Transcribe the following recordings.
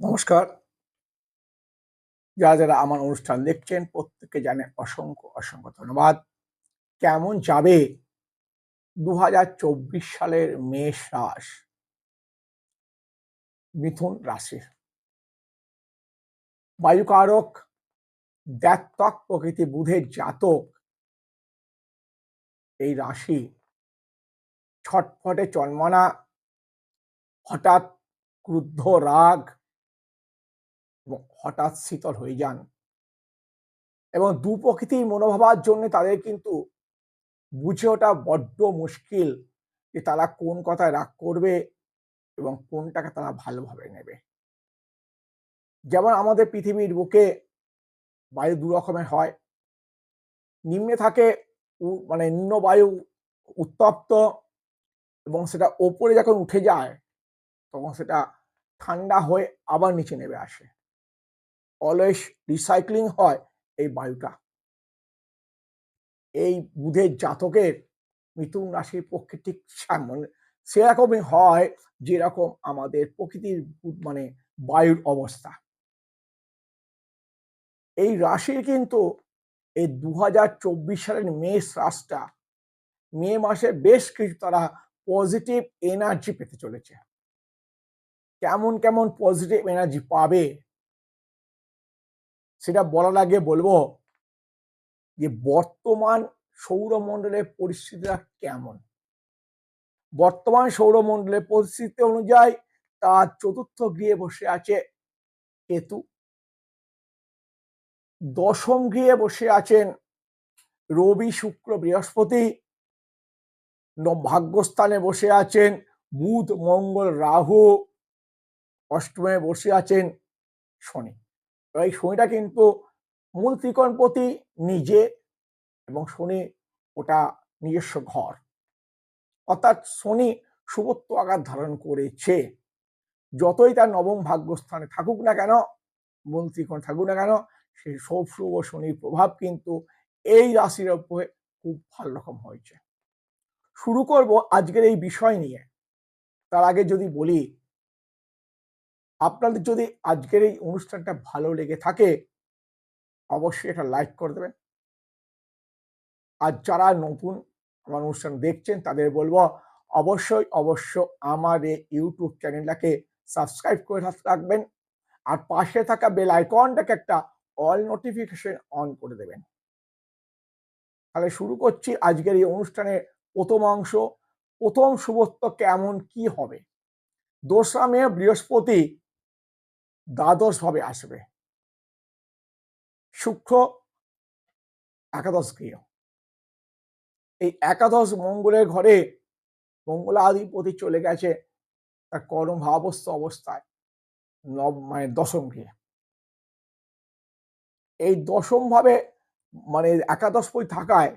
নমস্কার। যারা যারা আমার অনুষ্ঠান দেখছেন, প্রত্যেককে জানে অসংখ্য অসংখ্য ধন্যবাদ। কেমন যাবে দু হাজার চব্বিশ সালের মেষ রাস মিথুন রাশির। বায়ুকারক দ্যাত্তক প্রকৃতি বুধের জাতক। এই রাশি ছটফটে চন্মনা। হঠাৎ ক্রুদ্ধ রাগ। এবং হঠাৎ শীতল হয়ে যান। এবং দু প্রকৃতির মনোভাবার জন্য তাদের কিন্তু বুঝে ওঠা বড্ড মুশকিল যে তারা কোন কথায় রাগ করবে এবং কোনটাকে তারা ভালোভাবে নেবে। যেমন আমাদের পৃথিবীর বুকে বায়ু দু রকমের হয়। নিম্নে থাকে মানে নিম্ন বায়ু উত্তপ্ত এবং সেটা ওপরে যখন উঠে যায় তখন সেটা ঠান্ডা হয়ে আবার নিচে নেমে আসে। অলওয়েজ রিসাইক্লিং হয় এই বায়ুটা। এই বুধের জাতকের মিথুন রাশির পক্ষে ঠিক মানে সেরকমই হয় যেরকম আমাদের প্রকৃতির মানে বায়ুর অবস্থা। এই রাশির কিন্তু এই দু হাজার চব্বিশ সালের মেষ রাশটা মে মাসে বেশ কিছু তারা পজিটিভ এনার্জি পেতে চলেছে। কেমন কেমন পজিটিভ এনার্জি পাবে সেটা বলার আগে বলব যে বর্তমান সৌরমণ্ডলের পরিস্থিতিটা কেমন? বর্তমান সৌরমণ্ডলের পরিস্থিতি অনুযায়ী তার চতুর্থ গৃহে বসে আছে কেতু। দশম গৃহে বসে আছেন রবি, শুক্র, বৃহস্পতি। ভাগ্যস্থানে বসে আছেন বুধ, মঙ্গল, রাহু। অষ্টমে বসে আছেন শনি। এই শনিটা কিন্তু মূল ত্রিকোণপতি নিজে এবং শনি ওটা নিজস্ব ঘর। অর্থাৎ শনি শুভত্ব আঘাত ধারণ করেছে। যতই তার নবম ভাগ্যস্থানে থাকুক না কেন, মূল ত্রিকোণ থাকুক না কেন সেই সব শুভ শনির প্রভাব কিন্তু এই রাশির উপরে খুব ভালো রকম হয়েছে। শুরু করব আজকের এই বিষয় নিয়ে। তার আগে যদি বলি আপনাদের যদি আজকের এই অনুষ্ঠানটা ভালো লেগে থাকে, অবশ্যই এটা লাইক করে দেবেন। আর যারা নতুন আমার অনুষ্ঠান দেখছেন, তাদের বলব অবশ্যই অবশ্য আমার এই ইউটিউব চ্যানেলটাকে সাবস্ক্রাইব করে রাখবেন আর পাশে থাকা বেল আইকনটাকে একটা অল নোটিফিকেশন অন করে দেবেন। তাহলে শুরু করছি আজকের এই অনুষ্ঠানের প্রথম অংশ। প্রথম শুভত্ব কেমন, কি হবে? দোসরা মে বৃহস্পতি দ্বাদশ ভাবে আসবে। শুক্র একাদশ গৃহ। এই একাদশ মঙ্গলের ঘরে মঙ্গলাধিপতি চলে গেছে তার কর্ম ভাবস্থ অবস্থায় নব মানে দশম গৃহে। এই দশম ভাবে মানে একাদশ বই থাকায়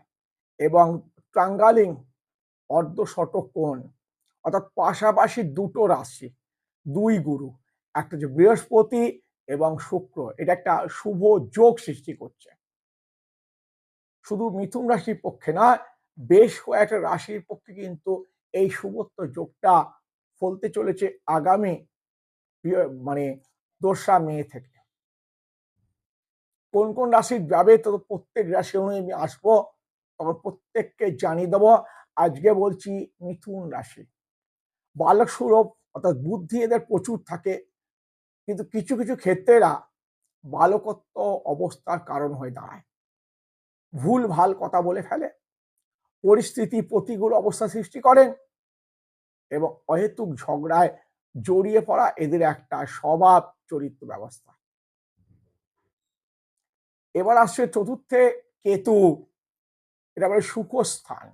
এবং ট্রাঙ্গালিং অর্ধ কোণ, অর্থাৎ পাশাপাশি দুটো রাশি, দুই গুরু। একটা হচ্ছে বৃহস্পতি এবং শুক্র, এটা একটা শুভ যোগ সৃষ্টি করছে। শুধু মিথুন রাশির পক্ষে না বেশ কয়েকটা রাশির পক্ষে কিন্তু এই শুভত্ব যোগটা ফলতে চলেছে আগামী মানে দোসরা মে থেকে। কোন কোন রাশি যাবে, তো প্রত্যেক রাশি অনুযায়ী আমি আসব, তখন প্রত্যেককে জানিয়ে দেবো, আজকে বলছি মিথুন রাশি। বালক সুরভ অর্থাৎ বুদ্ধি এদের প্রচুর থাকে কিন্তু কিছু কিছু ক্ষেত্রেরা বালকত্ব অবস্থার কারণ হয়ে দাঁড়ায়। ভুল, ভালো কথা বলে ফেলে, পরিস্থিতি, প্রতিকূল অবস্থা সৃষ্টি করেন এবং অহেতুক ঝগড়ায় জড়িয়ে পড়া এদের একটা স্বভাব চরিত্র ব্যবস্থা। এবার আসছে চতুর্থে কেতু, এটা বলে সুখস্থান।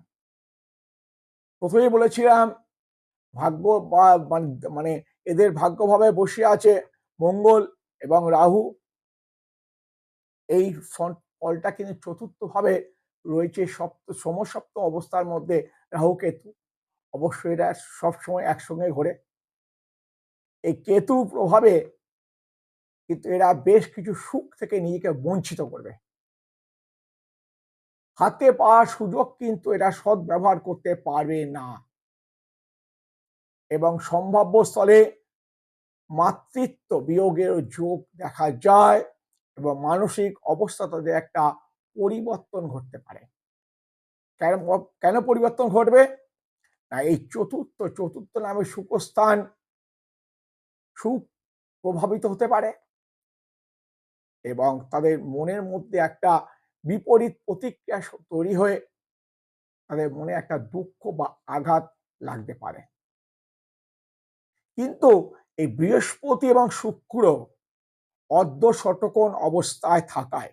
প্রথমেই বলেছিলাম, ভাগ্য বা মানে এদের ভাগ্যভাবে বসে আছে মঙ্গল এবং রাহু, এই ফলটা কিন্তু চতুর্থভাবে রয়েছে সপ্ত, সমসপ্ত অবস্থার মধ্যে রাহু কেতু। অবশ্যই এরা সবসময় একসঙ্গে ঘোরে। এই কেতু প্রভাবে কিন্তু এরা বেশ কিছু সুখ থেকে নিজেকে বঞ্চিত করবে। হাতে পাওয়ার সুযোগ কিন্তু এরা সৎ ব্যবহার করতে পারবে না। এবং সম্ভাব্য স্থলে মাতৃত্ব বিয়োগের যোগ দেখা যায় এবং মানসিক অবস্থা তাদের একটা পরিবর্তন ঘটতে পারে। কেন কেন পরিবর্তন ঘটবে? না, এই চতুর্থ চতুর্থ নামে সুখস্থান সুখ প্রভাবিত হতে পারে এবং তাদের মনের মধ্যে একটা বিপরীত প্রতিক্রিয়া তৈরি হয়ে তাদের মনে একটা দুঃখ বা আঘাত লাগতে পারে। কিন্তু এই বৃহস্পতি এবং শুক্র অর্ধ শতকোণ অবস্থায় থাকায়,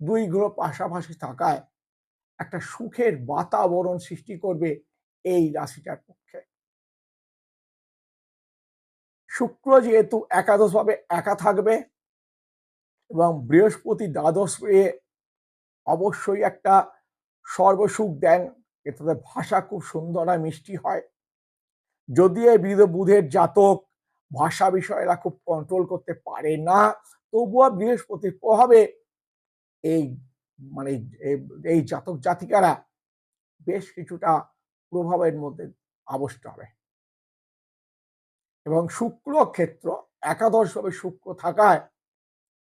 দুই গ্রহ পাশাপাশি থাকায় একটা সুখের বাতাবরণ সৃষ্টি করবে এই রাশিটার পক্ষে। শুক্র যেহেতু একাদশভাবে একা থাকবে এবং বৃহস্পতি দ্বাদশ পেয়ে অবশ্যই একটা সর্বসুখ দেন এতে ভাষা খুব সুন্দর আর মিষ্টি হয়। যদি এই বিধ বুধের জাতক ভাষা বিষয়েরা খুব কন্ট্রোল করতে পারে না, তবুও বৃহস্পতির প্রভাবে এই মানে এই জাতক জাতিকারা বেশ কিছুটা প্রভাবের মধ্যে আবষ্ট হবে। এবং শুক্র ক্ষেত্র একাদশভাবে শুক্র থাকায়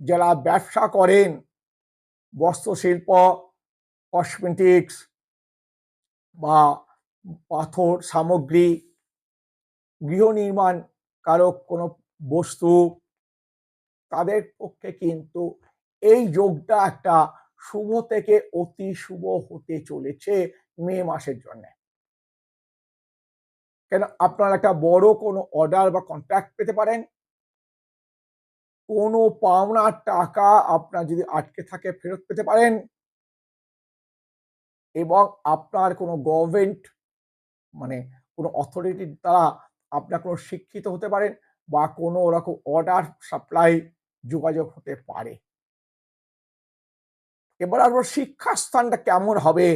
যারা ব্যবসা করেন, বস্ত্রশিল্প কসমেটিক্স বা পাথর সামগ্রী গৃহ নির্মাণ কারক কোনো বস্তু তাদের পক্ষে কিন্তু এই যোগটা একটা শুভ থেকে অতি শুভ হতে চলেছে মে মাসের জন্য। কেন আপনারা একটা বড় কোনো অর্ডার বা কন্ট্রাক্ট পেতে পারেন? কোনো পাওনার টাকা আপনার যদি আটকে থাকে ফেরত পেতে পারেন? এবং আপনার কোনো গভর্নমেন্ট মানে কোনো অথরিটির দ্বারা আপনার কোনো শিক্ষিত হতে পারেন বা কোনো ওরকম অর্ডার সাপ্লাই যোগাযোগ হতে পারে। এবার আসব শিক্ষাস্থানটা কেমন হবে?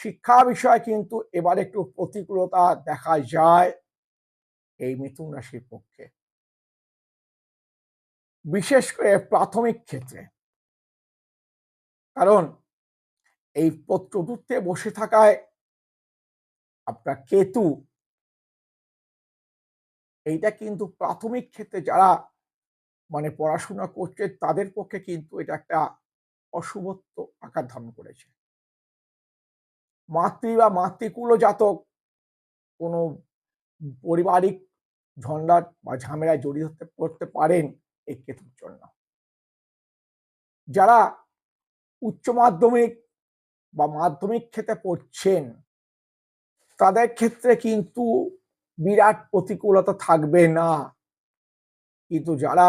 শিক্ষা বিষয়ে কিন্তু এবার একটু প্রতিকূলতা দেখা যায় এই মিথুন রাশির পক্ষে। বিশেষ করে প্রাথমিক ক্ষেত্রে। কারণ এই চতুর্থে বসে থাকায় আপনার কেতু এইটা কিন্তু প্রাথমিক ক্ষেত্রে যারা মানে পড়াশোনা করছে, তাদের পক্ষে কিন্তু এটা একটা অশুভত্ব আকার ধারণ করেছে। মাতৃ বা মাতৃকুল জাতক কোনো পারিবারিক ঝঞ্ঝাট বা ঝামেলায় জড়িয়ে পড়তে পারেন এই কেতুর জন্য। যারা উচ্চ মাধ্যমিক বা মাধ্যমিক ক্ষেত্রে পড়ছেন, তাদের ক্ষেত্রে কিন্তু বিরাট প্রতিকূলতা থাকবে না। কিন্তু যারা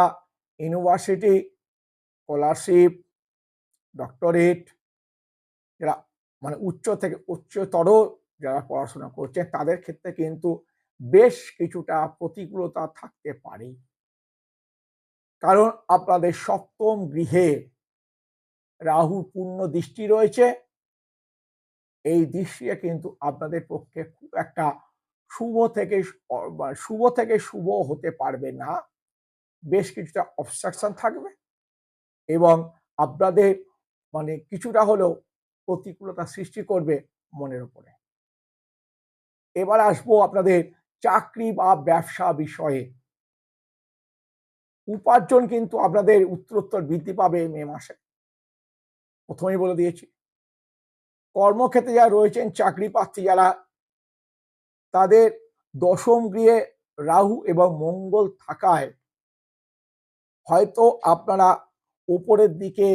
ইউনিভার্সিটি স্কলারশিপ ডক্টরেট যারা মানে উচ্চ থেকে উচ্চতর যারা পড়াশোনা করছে তাদের ক্ষেত্রে কিন্তু বেশ কিছুটা প্রতিকূলতা থাকতে পারে। কারণ আপনাদের সপ্তম গৃহে রাহু পূর্ণ দৃষ্টি রয়েছে। এই দৃষ্টিটা কিন্তু আপনাদের পক্ষে খুব একটা শুভ থেকে শুভ থেকে শুভ হতে পারবে না। বেশ কিছুটা অবস্ট্রাকশন থাকবে এবং আপনাদের মানে কিছুটা হলেও প্রতিকূলতা সৃষ্টি করবে মনের উপরে। এবার আসব আপনাদের চাকরি বা ব্যবসা বিষয়ে। উপার্জন কিন্তু আপনাদের উত্তরোত্তর বৃদ্ধি পাবে মে মাসে। প্রথমেই বলে দিয়েছি, কর্মক্ষেত্রে যারা রয়েছেন চাকরি প্রার্থী যারা তাদের দশম গৃহে রাহু এবং মঙ্গল থাকায় হয়তো আপনারা উপরের দিকে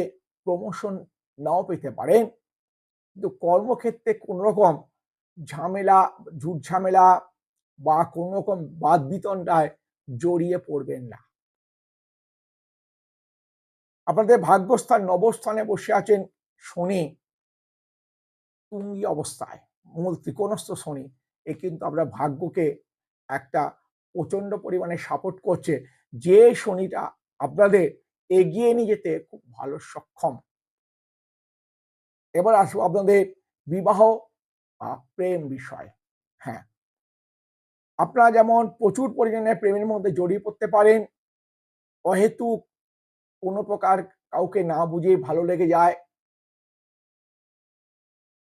প্রমোশন নাও পেতে পারেন। কিন্তু কর্মক্ষেত্রে কোন রকম ঝামেলা ঝুট ঝামেলা বা কোন রকম বাদ বিতণ্ডায় জড়িয়ে পড়বেন না। আপনাদের ভাগ্যস্থান নবস্থানে বসে আছেন শনি। তুঙ্গি অবস্থায়, মূল ত্রিকোণস্থ শনি। এ কিন্তু আপনার ভাগ্যকে একটা প্রচণ্ড পরিমাণে সাপোর্ট করছে। যে শনিটা আপনাদের এগিয়ে নিয়ে যেতে খুব ভালো সক্ষম। এবার আসব আপনাদের বিবাহ বা প্রেম বিষয়। হ্যাঁ। আপনারা যেমন প্রচুর পরিমাণে প্রেমের মধ্যে জড়িয়ে পড়তে পারেন, অহেতুক কোনো প্রকার কাউকে না বুঝে ভালো লেগে যায়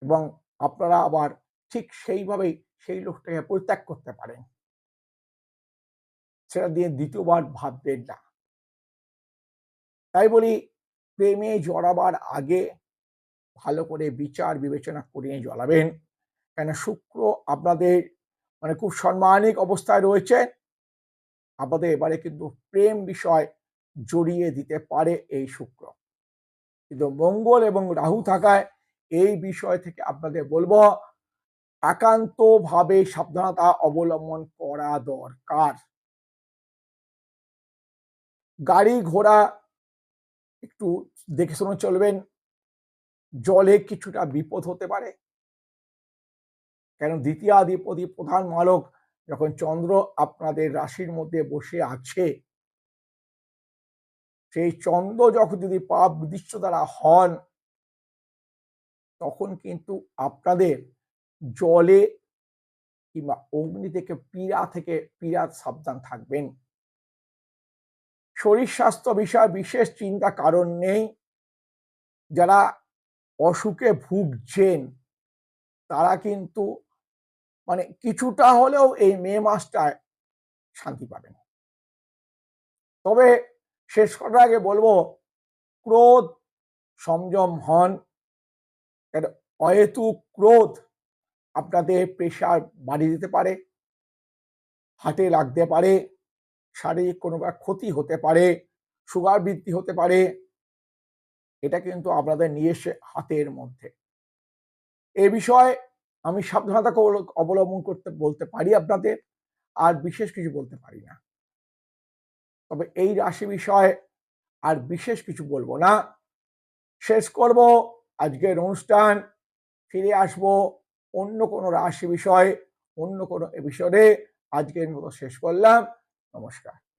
এবং আপনারা আবার ঠিক সেইভাবেই সেই লোকটাকে পরিত্যাগ করতে পারেন। সেটা দিয়ে দ্বিতীয়বার ভাববেন না। তাই বলি, প্রেমে জড়াবার আগে ভালো করে বিচার বিবেচনা করিয়ে জ্বলাবেন কেন শুক্র আপনাদের মানে খুব সম্মানিক অবস্থায় রয়েছে। আপনাদের এবারে কিন্তু প্রেম বিষয় জড়িয়ে দিতে পারে এই শুক্র। কিন্তু মঙ্গল এবং রাহু থাকায় এই বিষয় থেকে আপনাদের বলব একান্তভাবে সাবধানতা অবলম্বন করা দরকার। গাড়ি ঘোড়া একটু দেখে শুনে চলবেন, জলে কিছুটা বিপদ হতে পারে। কেন দ্বিতীয় দ্বিতীয়াধিপতি, প্রধান মালক যখন চন্দ্র আপনাদের রাশির মধ্যে বসে আছে, সেই চন্দ্র যখন যদি পাপ বিদিষ্ট দ্বারা হন, তখন কিন্তু আপনাদের জলে কিংবা অগ্নি থেকে পীড়া থেকে পীড়া সাবধান থাকবেন। শরীর স্বাস্থ্য বিষয়ে বিশেষ চিন্তা কারণ নেই। যারা অসুখে ভুগছেন, তারা কিন্তু মানে কিছুটা হলেও এই মে মাসটায় শান্তি পাবেন। তবে শেষ করার আগে বলব, ক্রোধ, সংযম হন অহেতু ক্রোধ আপনাদের প্রেশার বাড়িয়ে দিতে পারে হাটে লাগতে পারে, শারীরিক কোনো ক্ষতি হতে পারে, সুগার বৃদ্ধি হতে পারে, এটা কিন্তু আপনাদের এসে হাতের মধ্যে। এ বিষয়ে আমি সাবধানতা অবলম্বন করতে, বলতে পারি আপনাদের, আর বিশেষ কিছু বলতে পারি না। তবে এই রাশি বিষয়ে আর বিশেষ কিছু বলব না। শেষ করব, আজকের অনুষ্ঠান, ফিরে আসব অন্য কোনো রাশি বিষয় অন্য কোনো এপিসোডে আজকের মতো শেষ করলাম। নমস্কার।